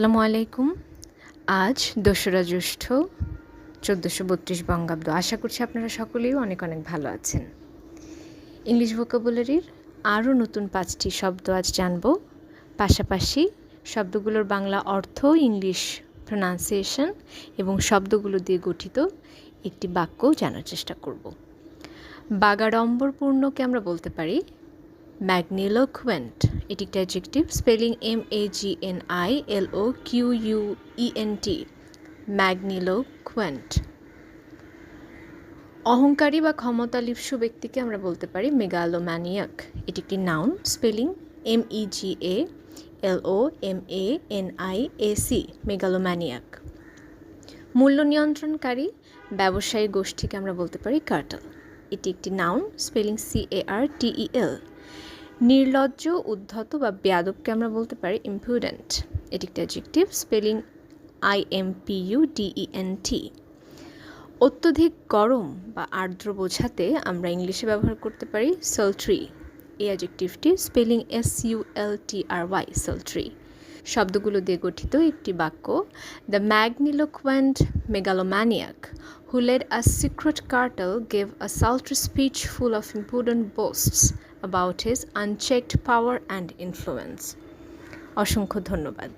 আসসালামু আলাইকুম। আজ দোসরা জ্যৈষ্ঠ, চোদ্দোশো বত্রিশ বঙ্গাব্দ। আশা করছি আপনারা সকলেই অনেক অনেক ভালো আছেন। ইংলিশ ভোকাবুলারির আরও নতুন পাঁচটি শব্দ আজ জানব। পাশাপাশি শব্দগুলোর বাংলা অর্থ, ইংলিশ প্রোনাউন্সিয়েশন এবং শব্দগুলো দিয়ে গঠিত একটি বাক্য জানার চেষ্টা করব। বাগাড়ম্বরপূর্ণকে আমরা বলতে পারি ম্যাগনিলোকুয়েন্ট। এটি একটি adjective spelling M A G N I L O Q U E N T magniloquent. অহংকারী বা ক্ষমতালিপ্সু ব্যক্তিকে আমরা বলতে পারি মেগালোম্যানিয়াক। এটি একটি noun spelling M E G A L O M A N I A C megalomaniac. মূল্য নিয়ন্ত্রণকারী ব্যবসায়ী গোষ্ঠীকে আমরা বলতে পারি কার্টল এটি একটি noun spelling C A R T E L নির্লজ্জ, উদ্ধত বা বেয়াদবকে আমরা বলতে পারি ইম্পুডেন্ট এটি একটি adjective spelling I M P U D E N T অত্যধিক গরম বা আর্দ্র বোঝাতে আমরা ইংলিশে ব্যবহার করতে পারি সলট্রি এই অ্যাজেক্টিভটি spelling S U L T R Y sultry শব্দগুলো দিয়ে গঠিত একটি বাক্য the magniloquent megalomaniac who led a secret cartel gave a sultry speech full of important boasts about his unchecked power and influence অসংখ্য ধন্যবাদ।